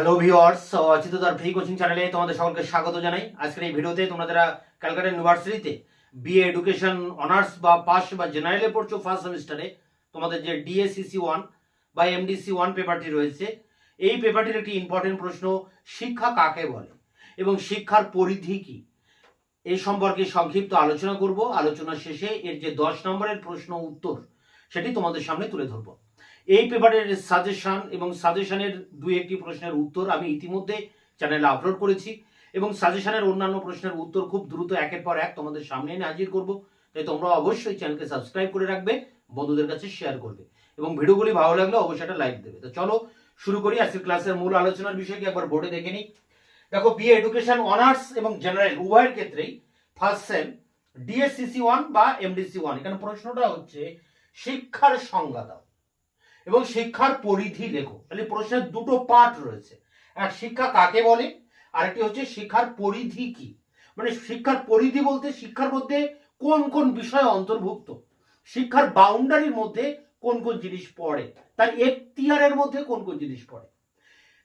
Hello viewers অচিতদার free coaching চ্যানেলে তোমাদের সকলকে স্বাগত জানাই। আজকের এই ভিডিওতে তোমরা যারা ক্যালকাটা ইউনিভার্সিটিতে বিএ এডুকেশন অনার্স বা পাস বা জেনারেলে পড়ছো ফার্স্ট সেমিস্টারে তোমাদের যে ডিএসসিসি ওয়ান বা এমডিসি ওয়ান পেপারটি রয়েছে, এই পেপারটির একটি ইম্পর্টেন্ট প্রশ্ন, শিক্ষা কাকে বলে? এবং শিক্ষার পরিধি কি? এই সম্পর্কে সংক্ষিপ্ত আলোচনা করব। আলোচনা শেষে এর যে দশ নম্বরের প্রশ্ন উত্তর, সেটি তোমাদের সামনে তুলে ধরবো। এই পেপারের সাজেশন এবং সাজেশনের দুই একটি প্রশ্নের উত্তর আমি ইতিমধ্যে চ্যানেলে আপলোড করেছি এবং সাজেশনের অন্যান্য প্রশ্নের উত্তর খুব দ্রুত একের পর এক তোমাদের সামনে এনে হাজির করব। তাই তোমরা অবশ্যই চ্যানেলকে সাবস্ক্রাইব করে রাখবে, বন্ধুদের কাছে শেয়ার করবে এবং ভিডিওগুলি ভালো লাগলে অবশ্যই একটা লাইক দেবে। তো চলো শুরু করি, আজকের ক্লাসের মূল আলোচনার বিষয়কে একবার বোর্ডে দেখে নিই। দেখো বিএ এডুকেশন অনার্স এবং জেনারেল উভয়ের ক্ষেত্রেই ফার্স্ট সেম ডিএসসিসি ওয়ান বা এমডিসি ওয়ান এখানে প্রশ্নটা হচ্ছে, শিক্ষার সংজ্ঞা দাও। এবং শিক্ষার পরিধি লেখো। তাহলে প্রশ্নের দুটো পার্ট রয়েছে। এক, শিক্ষা কাকে বলে? আরেকটি হচ্ছে শিক্ষার পরিধি কি? মানে শিক্ষার পরিধি বলতে শিক্ষার মধ্যে কোন কোন বিষয় অন্তর্ভুক্ত? শিক্ষার বাউন্ডারির মধ্যে কোন কোন জিনিস পড়ে? তার এখতিয়ারের মধ্যে কোন কোন জিনিস পড়ে?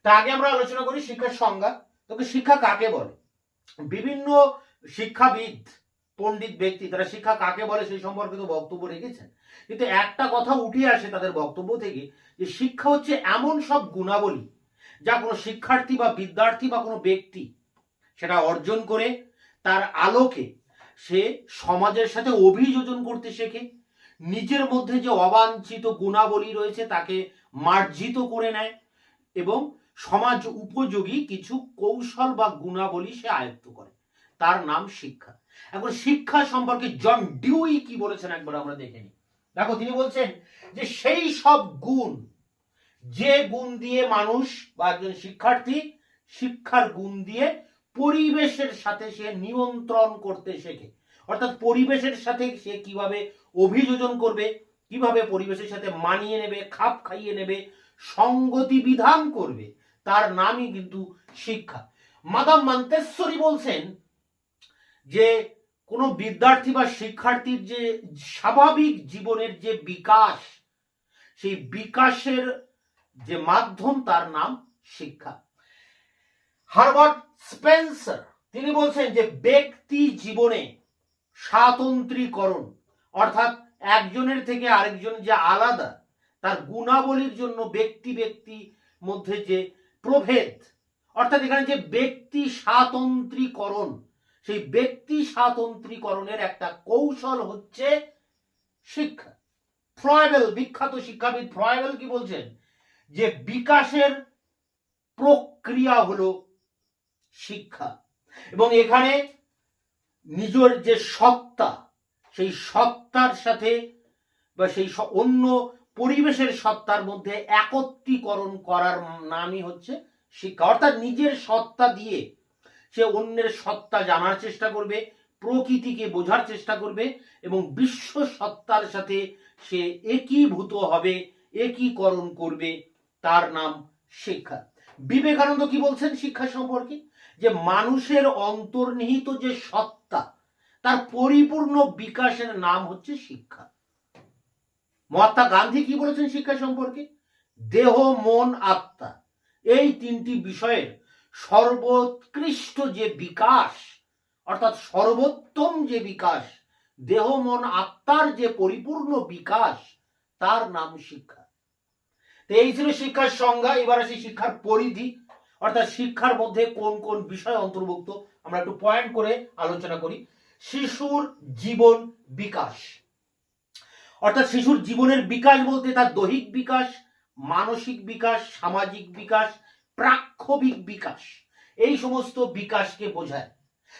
তা আগে আমরা আলোচনা করি শিক্ষার সংজ্ঞা। তোকে শিক্ষা কাকে বলে? বিভিন্ন শিক্ষাবিদ পণ্ডিত ব্যক্তি, তারা শিক্ষা কাকে বলে সেই সম্পর্কে তো বক্তব্য রেখেছেন। কিন্তু একটা কথা উঠে আসে তাদের বক্তব্য থেকে, যে শিক্ষা হচ্ছে এমন সব গুণাবলী যা কোনো শিক্ষার্থী বা বিদ্যার্থী বা কোনো ব্যক্তি সেটা অর্জন করে, তার আলোকে সে সমাজের সাথে অভিযোজন করতে শেখে, নিজের মধ্যে যে অবাঞ্ছিত গুণাবলী রয়েছে তাকে মার্জিত করে নেয় এবং সমাজ উপযোগী কিছু কৌশল বা গুণাবলী সে আয়ত্ত করে। তার নাম শিক্ষা। এখন শিক্ষা সম্পর্কে জন ডিউই কি বলেছেন একবার আমরা দেখে নিই। দেখো, তিনি বলছেন যে সেই সব গুণ, যে গুণ দিয়ে মানুষ বা একজন শিক্ষার্থী শিক্ষার গুণ দিয়ে পরিবেশের সাথে সে নিয়ন্ত্রণ করতে শেখে। অর্থাৎ পরিবেশের সাথে সে কীভাবে অভিযোজন করবে, কীভাবে পরিবেশের সাথে মানিয়ে নেবে, খাপ খাইয়ে নেবে, সঙ্গতি বিধান করবে, তার নামই কিন্তু শিক্ষা। মাদাম মান্তেশ্বরী বলছেন যে কোনো বিদ্যার্থী বা শিক্ষার্থীর যে স্বাভাবিক জীবনের যে বিকাশ, সেই বিকাশের যে মাধ্যম তার নাম শিক্ষা। হারবার্ট স্পেন্সার তিনি বলছেন যে ব্যক্তি জীবনে স্বাতন্ত্রীকরণ, অর্থাৎ একজনের থেকে আরেকজন যে আলাদা, তার গুণাবলীর জন্য ব্যক্তি ব্যক্তি মধ্যে যে প্রভেদ, অর্থাৎ এখানে যে ব্যক্তি স্বাতন্ত্রীকরণ সেই ব্যক্তি স্বাতন্ত্রীকরণের একটা কৌশল হচ্ছে শিক্ষা। ফ্রয়েবেল, বিখ্যাত শিক্ষাবিদ ফ্রয়েবেল কি বলছেন? যে বিকাশের প্রক্রিয়া হলো শিক্ষা। এবং এখানে নিজের যে সত্তা, সেই সত্তার সাথে বা সেই অন্য পরিবেশের সত্তার মধ্যে একত্রীকরণ করার নামই হচ্ছে শিক্ষা। অর্থাৎ নিজের সত্তা দিয়ে সে অন্যের সত্তা জানার চেষ্টা করবে, প্রকৃতিকে বোঝার চেষ্টা করবে এবং বিশ্ব সত্তার সাথে সে একীভূত হবে, একীকরণ করবে। তার নাম শিক্ষা। বিবেকানন্দ কি বলছেন শিক্ষা সম্পর্কে? যে মানুষের অন্তর্নিহিত যে সত্তা, তার পরিপূর্ণ বিকাশের নাম হচ্ছে শিক্ষা। মহাত্মা গান্ধী কি বলেছেন শিক্ষা সম্পর্কে? দেহ, মন, আত্মা। এই তিনটি বিষয়ের সর্বোৎকৃষ্ট যে বিকাশ, অর্থাৎ সর্বোত্তম যে বিকাশ, দেহ, মন, আত্মার যে পরিপূর্ণ বিকাশ, তার নাম শিক্ষা। তো এই ছিল শিক্ষার সংজ্ঞা, এবার আসি শিক্ষার পরিধি, অর্থাৎ শিক্ষার মধ্যে কোন কোন বিষয় অন্তর্ভুক্ত, আমরা একটু পয়েন্ট করে আলোচনা করি। শিশুর জীবন বিকাশ, অর্থাৎ শিশুর জীবনের বিকাশ বলতে তার দৈহিক বিকাশ, মানসিক বিকাশ, সামাজিক বিকাশ প্রাক্ষবিক বিকাশ। এই সমস্ত বিকাশকে বোঝায়।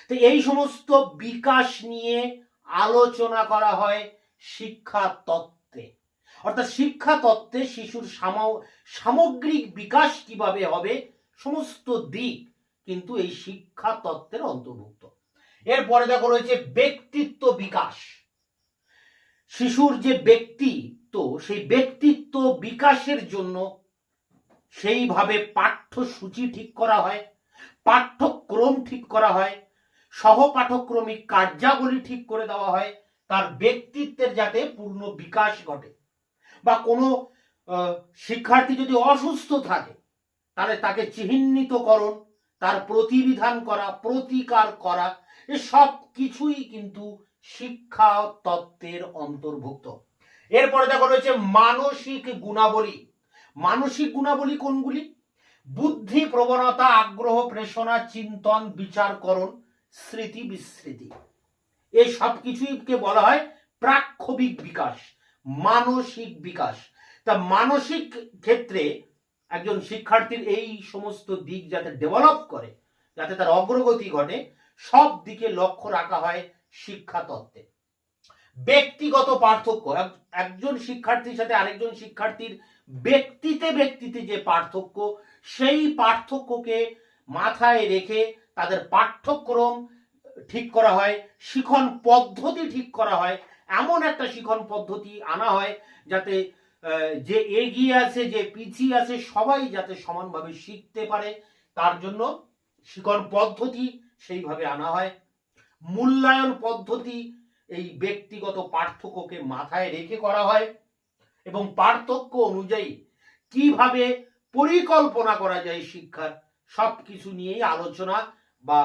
তো এই সমস্ত বিকাশ নিয়ে আলোচনা করা হয় শিক্ষা তত্ত্বে। অর্থাৎ শিক্ষা তত্ত্বে শিশুর সাম- সামগ্রিক বিকাশ কীভাবে হবে, সমস্ত দিক কিন্তু এই শিক্ষা তত্ত্বের অন্তর্ভুক্ত। এরপরে দেখো রয়েছে ব্যক্তিত্ব বিকাশ। শিশুর যে ব্যক্তিত্ব সেই ব্যক্তিত্ব বিকাশের জন্য সেইভাবে পাঠ্যসূচি ঠিক করা হয়, পাঠ্যক্রম ঠিক করা হয়, সহপাঠক্রমিক কার্যাবলী ঠিক করে দেওয়া হয়, তার ব্যক্তিত্বের যাতে পূর্ণ বিকাশ ঘটে। বা কোনো শিক্ষার্থী যদি অসুস্থ থাকে, তাহলে তাকে চিহ্নিতকরণ তার প্রতিবিধান করা, প্রতিকার করা, এ সব কিছুই কিন্তু শিক্ষা তত্ত্বের অন্তর্ভুক্ত। এরপরে দেখো রয়েছে মানসিক গুণাবলী। মানসিক গুণাবলী কোনগুলি? বুদ্ধি, প্রবণতা, আগ্রহ, প্রেষণা, চিন্তন বিচারকরণ স্মৃতি, বিস্মৃতি। এই সব কিছুইকে বলা হয় প্রাক্ষবিক বিকাশ, মানসিক বিকাশ। তা মানসিক ক্ষেত্রে একজন শিক্ষার্থীর এই সমস্ত দিক যাতে ডেভেলপ করে, যাতে তার অগ্রগতি ঘটে, সব দিকে লক্ষ্য রাখা হয় শিক্ষা তত্ত্বে। ব্যক্তিগত পার্থক্য, এক- একজন শিক্ষার্থীর সাথে আরেকজন শিক্ষার্থীর ব্যক্তিতে ব্যক্তিতে যে পার্থক্য, সেই পার্থক্যকে মাথায় রেখে তাদের পাঠ্যক্রম ঠিক করা হয়, শিখন পদ্ধতি ঠিক করা হয়, এমন একটা শিখন পদ্ধতি আনা হয় যাতে যে এগিয়ে আছে, যে পিছিয়ে আছে, সবাই যাতে সমানভাবে শিখতে পারে, তার জন্য শিখন পদ্ধতি সেইভাবে আনা হয়। মূল্যায়ন পদ্ধতি এই ব্যক্তিগত পার্থক্যকে মাথায় রেখে করা হয়। এবং পার্থক্য অনুযায়ী কীভাবে পরিকল্পনা করা যায় শিক্ষার সব কিছু নিয়েই আলোচনা বা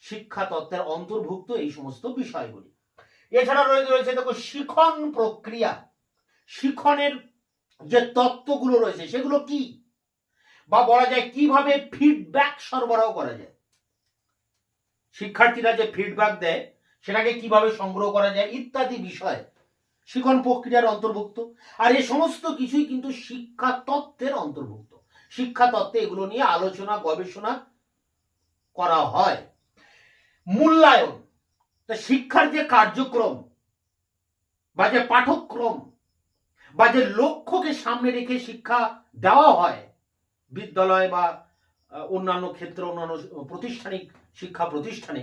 শিক্ষা তত্ত্বের অন্তর্ভুক্ত এই সমস্ত বিষয়গুলি। এছাড়া রয়েছে দেখো শিখন প্রক্রিয়া। শিখনের যে তত্ত্বগুলো রয়েছে সেগুলো কি? বা বলা যায় কীভাবে ফিডব্যাক সরবরাহ করা যায়? শিক্ষার্থীরা যে ফিডব্যাক দেয়, সেটাকে কীভাবে সংগ্রহ করা যায়, ইত্যাদি বিষয় শিখন প্রক্রিয়ার অন্তর্ভুক্ত। আর এই সমস্ত কিছুই কিন্তু শিক্ষা তত্ত্বের অন্তর্ভুক্ত। শিক্ষা তত্ত্বে এগুলো নিয়ে আলোচনা, গবেষণা করা হয়। মূল্যায়ন, তা শিক্ষার যে কার্যক্রম বা যে পাঠক্রম বা যে লক্ষ্যকে সামনে রেখে শিক্ষা দেওয়া হয়, বিদ্যালয় বা অন্যান্য ক্ষেত্রে, অন্যান্য প্রতিষ্ঠানিক শিক্ষা প্রতিষ্ঠানে,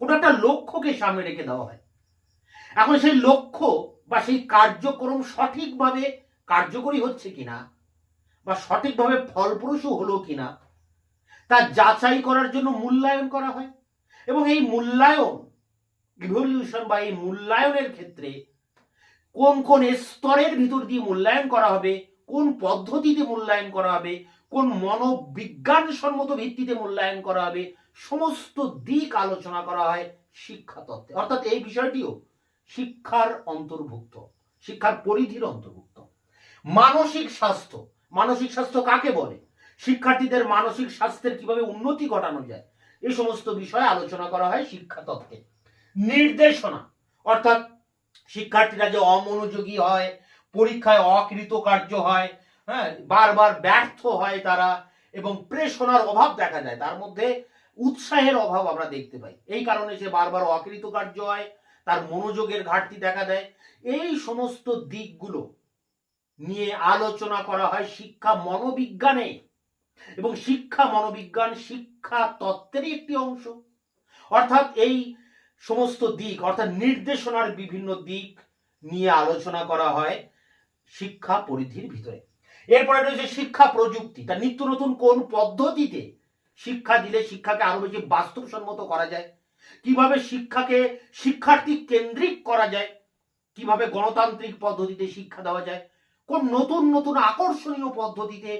কোনো একটা লক্ষ্যকে সামনে রেখে দেওয়া হয়। এখন সেই লক্ষ্য বা সেই কার্যক্রম সঠিকভাবে কার্যকরী হচ্ছে কিনা, বা সঠিকভাবে ফলপ্রসূ হলো কিনা, তা যাচাই করার জন্য মূল্যায়ন করা হয়। এবং এই মূল্যায়ন ইভলিউশন বা এই মূল্যায়নের ক্ষেত্রে কোন কোন স্তরের ভিতর দিয়ে মূল্যায়ন করা হবে, কোন পদ্ধতিতে মূল্যায়ন করা হবে, কোন মনোবিজ্ঞানসম্মত ভিত্তিতে মূল্যায়ন করা হবে, সমস্ত দিক আলোচনা করা হয় শিক্ষা তত্ত্বে অর্থাৎ এই বিষয়টিও শিক্ষার অন্তর্ভুক্ত, শিক্ষার পরিধির অন্তর্ভুক্ত। মানসিক স্বাস্থ্য মানসিক স্বাস্থ্য কাকে বলে? শিক্ষার্থীদের মানসিক স্বাস্থ্যের কীভাবে উন্নতি ঘটানো যায়? এই সমস্ত বিষয়ে আলোচনা করা হয় শিক্ষা তত্ত্বে। নির্দেশনা, অর্থাৎ শিক্ষার্থীরা যে অমনোযোগী হয়, পরীক্ষায় অকৃতকার্য হয় হ্যাঁ বারবার ব্যর্থ হয় তারা এবং প্রেষণার অভাব দেখা যায় তার মধ্যে উৎসাহের অভাব আমরা দেখতে পাই। এই কারণে সে বারবার অকৃতকার্য হয় তার মনোযোগের ঘাটতি দেখা দেয়। এই সমস্ত দিকগুলো নিয়ে আলোচনা করা হয় শিক্ষা মনোবিজ্ঞানে। এবং শিক্ষা মনোবিজ্ঞান শিক্ষা তত্ত্বেরই একটি অংশ। অর্থাৎ এই সমস্ত দিক, অর্থাৎ নির্দেশনার বিভিন্ন দিক নিয়ে আলোচনা করা হয় শিক্ষা পরিধির ভিতরে। এরপরে রয়েছে শিক্ষা প্রযুক্তি। তা নিত্য নতুন কোন পদ্ধতিতে শিক্ষা দিলে শিক্ষাকে আরও বেশি বাস্তবসম্মত করা যায়? কীভাবে শিক্ষাকে শিক্ষার্থী কেন্দ্রিক করা যায়? কীভাবে গণতান্ত্রিক পদ্ধতিতে শিক্ষা দেওয়া যায়? কোন নতুন নতুন আকর্ষণীয় পদ্ধতিতে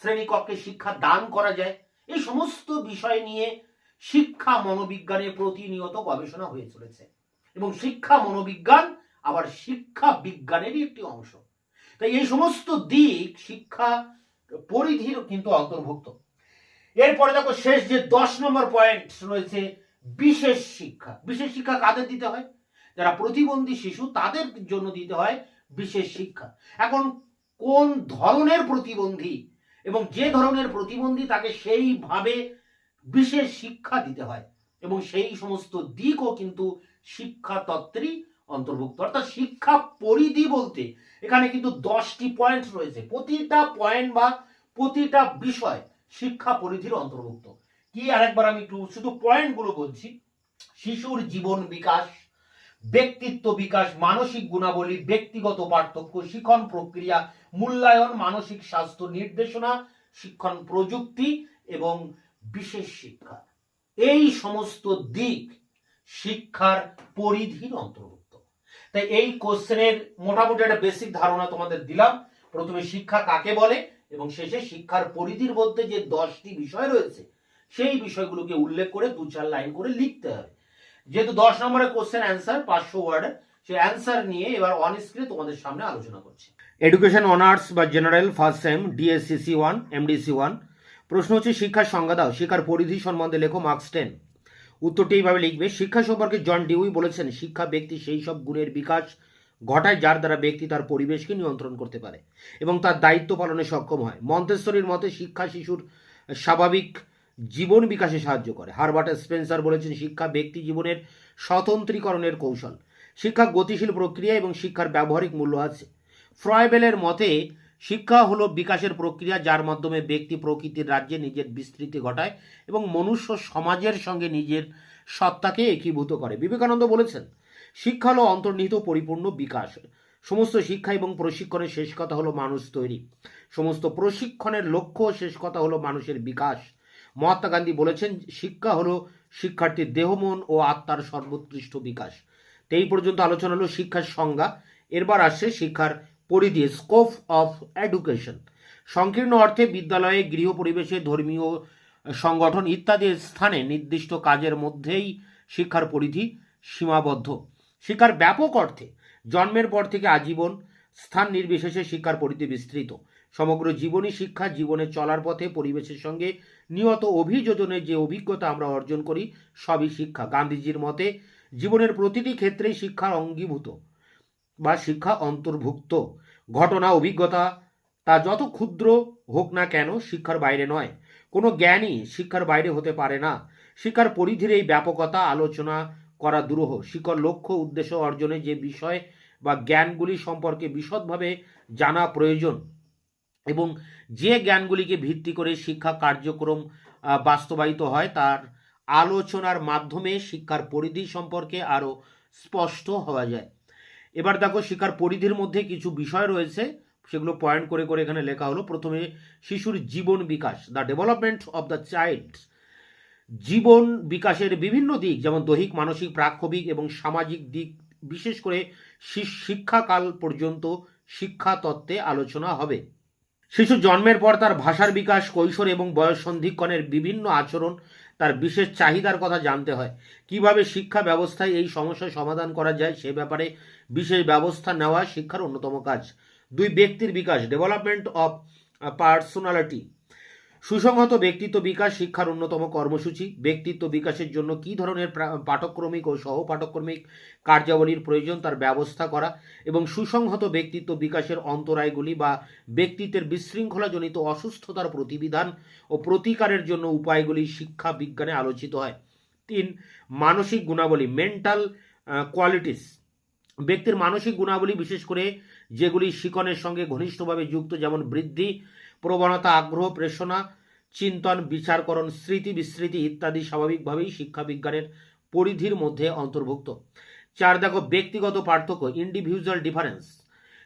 শ্রেণীকক্ষে শিক্ষা দান করা যায়? এই সমস্ত বিষয় নিয়ে শিক্ষা মনোবিজ্ঞানের প্রতিনিয়ত গবেষণা হয়ে চলেছে। এবং শিক্ষা মনোবিজ্ঞান আবার শিক্ষা বিজ্ঞানেরই একটি অংশ। তাই এই সমস্ত দিক শিক্ষা পরিধির কিন্তু অন্তর্ভুক্ত। এরপরে দেখো শেষ যে দশ নম্বর পয়েন্ট রয়েছে বিশেষ শিক্ষা। বিশেষ শিক্ষা কাদের দিতে হয়? যারা প্রতিবন্ধী শিশু, তাদের জন্য দিতে হয় বিশেষ শিক্ষা। এখন কোন ধরনের প্রতিবন্ধী এবং যে ধরনের প্রতিবন্ধী তাকে সেইভাবে বিশেষ শিক্ষা দিতে হয় এবং সেই সমস্ত দিকও কিন্তু শিক্ষা তত্ত্বেরই অন্তর্ভুক্ত। অর্থাৎ শিক্ষা পরিধি বলতে এখানে কিন্তু দশটি পয়েন্ট রয়েছে। প্রতিটা পয়েন্ট বা প্রতিটা বিষয় শিক্ষা পরিধির অন্তর্ভুক্ত। কি আরেকবার আমি একটু শুধু পয়েন্টগুলো বলছি। শিশুর জীবন বিকাশ, ব্যক্তিত্ব বিকাশ, মানসিক গুণাবলী, ব্যক্তিগত পার্থক্য শিক্ষণ প্রক্রিয়া, মূল্যায়ন, মানসিক স্বাস্থ্য নির্দেশনা শিক্ষণ প্রযুক্তি এবং বিশেষ শিক্ষা। এই সমস্ত দিক শিক্ষার পরিধির অন্তর্ভুক্ত। তাই এই কোশ্চেনের মোটামুটি একটা বেসিক ধারণা তোমাদের দিলাম। প্রথমে শিক্ষা কাকে বলে এবং শেষে শিক্ষার পরিধির মধ্যে যে দশটি বিষয় রয়েছে সেই বিষয়গুলোকে উল্লেখ করে দু চার লাইন করে লিখতে হবে। যেহেতু দশ নম্বরের কোশ্চেন অ্যান্সার পাঁচশো ওয়ার্ডের সেই অ্যান্সার নিয়ে এবার অন স্ক্রিনে তোমাদের সামনে আলোচনা করছি। এডুকেশন অনার্স বা general first sem DSCC one MDC one প্রশ্ন হচ্ছে শিক্ষার সংজ্ঞা দাও, শিক্ষার পরিধি সম্বন্ধে লেখো মার্কস টেন উত্তরটি এইভাবে লিখবে, শিক্ষা সম্পর্কে জন ডিউই বলেছেন, শিক্ষা ব্যক্তি সেই সব গুণের বিকাশ ঘটায় যার দ্বারা ব্যক্তি তার পরিবেশকে নিয়ন্ত্রণ করতে পারে এবং তার দায়িত্ব পালনে সক্ষম হয়। মন্তেশ্বরীর মতে, শিক্ষা শিশুর স্বাভাবিক জীবন বিকাশে সাহায্য করে। হারবার্ট স্পেন্সার বলেছেন, শিক্ষা ব্যক্তি জীবনের স্বতন্ত্রীকরণের কৌশল। শিক্ষা গতিশীল প্রক্রিয়া এবং শিক্ষার ব্যবহারিক মূল্য আছে। ফ্রয়বেলের মতে, শিক্ষা হলো বিকাশের প্রক্রিয়া যার মাধ্যমে ব্যক্তি প্রকৃতির রাজ্যে নিজের বিস্তৃতি ঘটায় এবং মনুষ্য সমাজের সঙ্গে নিজের সত্তাকে একীভূত করে। বিবেকানন্দ বলেছেন, শিক্ষা হলো অন্তর্নিহিত পরিপূর্ণ বিকাশ। সমস্ত শিক্ষা এবং প্রশিক্ষণের শেষ কথা হলো মানুষ তৈরি। সমস্ত প্রশিক্ষণের লক্ষ্য শেষ কথা হলো মানুষের বিকাশ। মহাত্মা গান্ধী বলেছেন, শিক্ষা হলো শিক্ষার্থীর দেহমন ও আত্মার সর্বোৎকৃষ্ট বিকাশ। তো এই পর্যন্ত আলোচনা হলো শিক্ষার সংজ্ঞা। এরবার আসছে শিক্ষার পরিধি স্কোপ অফ এডুকেশন সংকীর্ণ অর্থে বিদ্যালয়ে, গৃহ পরিবেশে, ধর্মীয় সংগঠন ইত্যাদি স্থানে নির্দিষ্ট কাজের মধ্যেই শিক্ষার পরিধি সীমাবদ্ধ। শিক্ষার ব্যাপক অর্থে জন্মের পর থেকে আজীবন স্থান নির্বিশেষে শিক্ষার পরিধি বিস্তৃত। সমগ্র জীবনী শিক্ষা, জীবনে চলার পথে, পরিবেশের সঙ্গে নিয়ত অভিযোজনের যে অভিজ্ঞতা আমরা অর্জন করি, সবই শিক্ষা। গান্ধীজির মতে, জীবনের প্রতিটি ক্ষেত্রেই শিক্ষার অঙ্গীভূত বা শিক্ষা অন্তর্ভুক্ত। ঘটনা, অভিজ্ঞতা, তা যত ক্ষুদ্র হোক না কেন, শিক্ষার বাইরে নয়। কোনো জ্ঞানই শিক্ষার বাইরে হতে পারে না। শিক্ষার পরিধির এই ব্যাপকতা, আলোচনা করা দুরূহ। শিক্ষার লক্ষ্য, উদ্দেশ্য অর্জনে যে বিষয় বা জ্ঞানগুলি সম্পর্কে বিশদভাবে জানা প্রয়োজন। এবং যে জ্ঞানগুলিকে ভিত্তি করে শিক্ষা কার্যক্রম বাস্তবায়িত হয়, তার আলোচনার মাধ্যমে শিক্ষার পরিধি সম্পর্কে আরও স্পষ্ট হওয়া যায়। এবার দেখো, শিক্ষার পরিধির মধ্যে কিছু বিষয় রয়েছে, সেগুলো পয়েন্ট করে করে এখানে লেখা হলো। প্রথমে, শিশুর জীবন বিকাশ the development of the child জীবন বিকাশের বিভিন্ন দিক, যেমন দৈহিক, মানসিক প্রাক্ষবিক এবং সামাজিক দিক, বিশেষ করে শিক্ষাকাল পর্যন্ত শিক্ষা তত্ত্বে আলোচনা হবে। শিশু জন্মের পর তার ভাষার বিকাশ, কৈশোর এবং বয়স সন্ধিক্ষণের বিভিন্ন আচরণ তার বিশেষ চাহিদার কথা জানতে হয়। কীভাবে শিক্ষা ব্যবস্থায় এই সমস্যা সমাধান করা যায় সে ব্যাপারে বিশেষ ব্যবস্থা নেওয়া শিক্ষার অন্যতম কাজ। দুই ব্যক্তির বিকাশ ডেভেলপমেন্ট অফ পার্সোনালিটি সুসংহত ব্যক্তিত্ব বিকাশ শিক্ষার অন্যতম কর্মসূচি। ব্যক্তিত্ব বিকাশের জন্য কী ধরনের পাঠক্রমিক ও সহ পাঠক্রমিক কার্যাবলীর প্রয়োজন তার ব্যবস্থা করা এবং সুসংহত ব্যক্তিত্ব বিকাশের অন্তরায়গুলি বা ব্যক্তিত্বের বিশৃঙ্খলাজনিত অসুস্থতার প্রতিবিধান ও প্রতিকারের জন্য উপায়গুলি শিক্ষা বিজ্ঞানে আলোচিত হয়। তিন, মানসিক গুণাবলী মেন্টাল কোয়ালিটিস ব্যক্তির মানসিক গুণাবলী বিশেষ করে যেগুলি শিকনের সঙ্গে ঘনিষ্ঠভাবে যুক্ত, যেমন বৃদ্ধি, প্রবণতা, আগ্রহ প্রেষণা চিন্তন, বিচারকরণ, স্মৃতি বিস্মৃতি ইত্যাদি স্বাভাবিকভাবেই শিক্ষা বিজ্ঞানের পরিধির মধ্যে অন্তর্ভুক্ত। চার, দেখো, ব্যক্তিগত পার্থক্য ইন্ডিভিজুয়াল ডিফারেন্স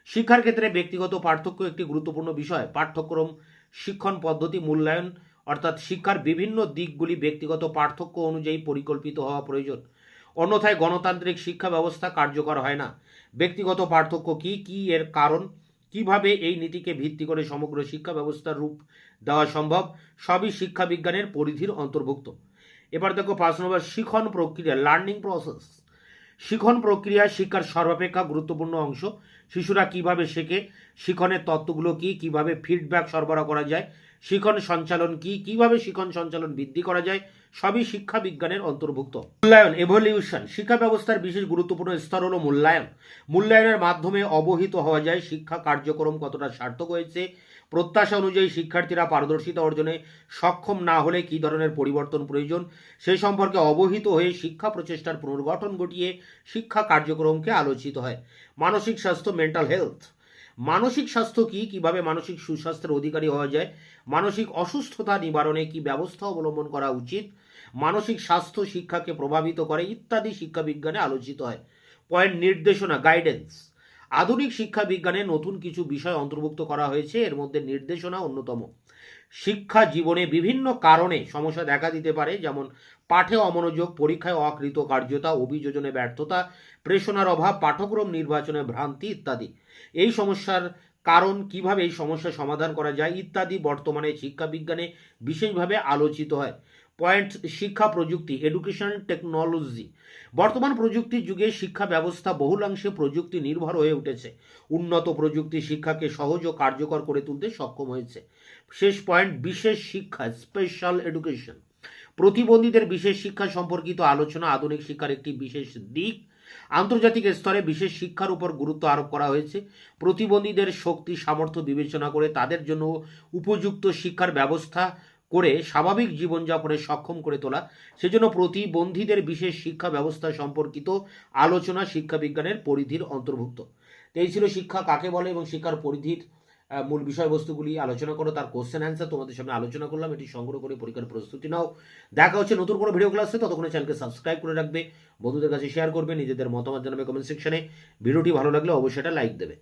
শিক্ষার ক্ষেত্রে ব্যক্তিগত পার্থক্য একটি গুরুত্বপূর্ণ বিষয়। পাঠ্যক্রম, শিক্ষণ পদ্ধতি, মূল্যায়ন, অর্থাৎ শিক্ষার বিভিন্ন দিকগুলি ব্যক্তিগত পার্থক্য অনুযায়ী পরিকল্পিত হওয়া প্রয়োজন। অন্যথায় গণতান্ত্রিক শিক্ষা ব্যবস্থা কার্যকর হয় না। ব্যক্তিগত পার্থক্য কি কি এর কারণ? কীভাবে এই নীতিকে ভিত্তি করে সমগ্র শিক্ষা ব্যবস্থার রূপ দেওয়া সম্ভব, সবই শিক্ষা বিজ্ঞানের পরিধির অন্তর্ভুক্ত। এবার দেখো পাঁচ নম্বর, শিখন প্রক্রিয়া লার্নিং প্রসেস শিখন প্রক্রিয়া শিক্ষার সর্বাপেক্ষা গুরুত্বপূর্ণ অংশ। শিশুরা কীভাবে শেখে? শিখনের তত্ত্বগুলো কি? কীভাবে ফিডব্যাক সরবরাহ করা যায়? শিখন সঞ্চালন কি? কীভাবে শিখন সঞ্চালন বৃদ্ধি করা যায়? সবই শিক্ষা বিজ্ঞানের অন্তর্ভুক্ত। মূল্যায়ন এভলিউশন শিক্ষা ব্যবস্থার বিশেষ গুরুত্বপূর্ণ স্তর হলো মূল্যায়ন। মূল্যায়নের মাধ্যমে অবহিত হওয়া যায় শিক্ষা কার্যক্রম কতটা সার্থক হয়েছে প্রত্যাশা অনুযায়ী শিক্ষার্থীরা পারদর্শিতা অর্জনে সক্ষম না হলে কী ধরনের পরিবর্তন প্রয়োজন? সে সম্পর্কে অবহিত হয়ে শিক্ষা প্রচেষ্টার পুনর্গঠন ঘটিয়ে শিক্ষা কার্যক্রমকে আলোচিত হয়। মানসিক স্বাস্থ্য মেন্টাল হেলথ মানসিক স্বাস্থ্য কি? কীভাবে মানসিক সুস্বাস্থ্যের অধিকারী হওয়া যায়? মানসিক অসুস্থতা নিবারণে কি ব্যবস্থা অবলম্বন করা উচিত? মানসিক স্বাস্থ্য শিক্ষাকে প্রভাবিত করে ইত্যাদি শিক্ষাবিজ্ঞানে আলোচিত হয়। পয়েন্ট নির্দেশনা গাইডেন্স আধুনিক শিক্ষা বিজ্ঞানে নতুন কিছু বিষয় অন্তর্ভুক্ত করা হয়েছে। এর মধ্যে নির্দেশনা অন্যতম। শিক্ষা জীবনে বিভিন্ন কারণে সমস্যা দেখা দিতে পারে, যেমন পাঠে অমনোযোগ, পরীক্ষায় অকৃত কার্যতা অভিযোজনে ব্যর্থতা, প্রেষণার অভাব, পাঠ্যক্রম নির্বাচনে ভ্রান্তি ইত্যাদি। এই সমস্যার কারণ, কীভাবে এই সমস্যার সমাধান করা যায় ইত্যাদি বর্তমানে শিক্ষা বিজ্ঞানে বিশেষভাবে আলোচিত হয়। পয়েন্ট শিক্ষা প্রযুক্তি এডুকেশন টেকনোলজি বর্তমান প্রযুক্তির যুগে শিক্ষা ব্যবস্থা বহুলাংশে প্রযুক্তি নির্ভর হয়ে উঠেছে। উন্নত প্রযুক্তি শিক্ষাকে সহজ ও কার্যকর করে তুলতে সক্ষম হয়েছে। শেষ পয়েন্ট, বিশেষ শিক্ষা স্পেশাল এডুকেশন প্রতিবন্ধীদের বিশেষ শিক্ষা সম্পর্কিত আলোচনা আধুনিক শিক্ষার একটি বিশেষ দিক। আন্তর্জাতিক স্তরে বিশেষ শিক্ষার উপর গুরুত্ব আরোপ করা হয়েছে। প্রতিবন্ধীদের শক্তি, সামর্থ্য বিবেচনা করে তাদের জন্য উপযুক্ত শিক্ষার ব্যবস্থা করে স্বাভাবিক জীবনযাপনে সক্ষম করে তোলা। সেজন্য প্রতিবন্ধীদের বিশেষ শিক্ষা ব্যবস্থা সম্পর্কিত আলোচনা শিক্ষা বিজ্ঞানের পরিধির অন্তর্ভুক্ত। এই ছিল শিক্ষা কাকে বলে এবং শিক্ষার পরিধির মূল বিষয়বস্তুগুলি আলোচনা করো। তার কোশ্চেন অ্যান্সার তোমাদের সামনে আলোচনা করলাম। এটি সংগ্রহ করে পরীক্ষার প্রস্তুতি নাও। দেখা হচ্ছে নতুন কোনো ভিডিও ক্লাসে ততক্ষণে চ্যানেলকে সাবস্ক্রাইব করে রাখবে। বন্ধুদের কাছে শেয়ার করবে। নিজেদের মতামত জানাবে কমেন্ট সেকশনে ভিডিওটি ভালো লাগলে অবশ্যই এটা লাইক দেবে।